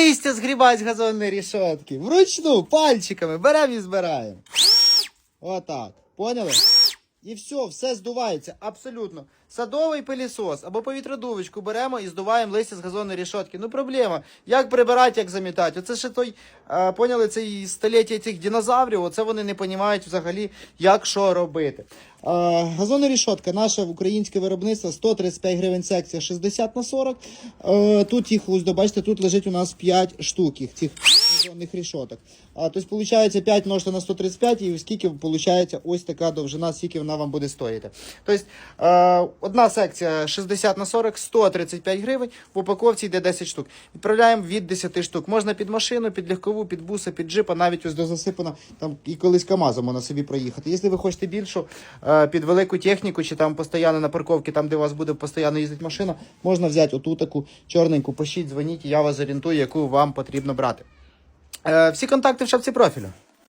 Листя згрібать з газонної рішотки. Вручну, пальчиками, беремо і збираємо. Отак. Поняли? І все, все здувається, абсолютно. Садовий пилісос або повітродувочку беремо і здуваємо листя з газонної рішотки. Ну проблема. Як прибирати, як замітати? Оце ще той, е, поняли, цей століття цих динозаврів, оце вони не розуміють взагалі, як що робити. Е, газонна рішотка, наше українське виробництво 135 гривень секція 60 на 40. Е, тут їх, ось, бачите, тут лежить у нас 5 штук цих газонних рішоток. А, тобто, виходить, 5 множити на 135, і скільки виходить ось така довжина, скільки вона вам буде стоїти. Тобто, одна секція 60 на 40, 135 гривень, в упаковці йде 10 штук. Відправляємо від 10 штук. Можна під машину, під легкову, під буса, під джипа, навіть ось до засипана, там і колись КАМАЗом можна собі проїхати. Якщо ви хочете більшу, під велику техніку, чи там постійно на парковці, там, де у вас буде постійно їздити машина, можна взяти оту таку чорненьку, пишіть, дзвоніть, я вас орієнтую, яку вам потрібно брати. Е, всі контакти в шапці профілю.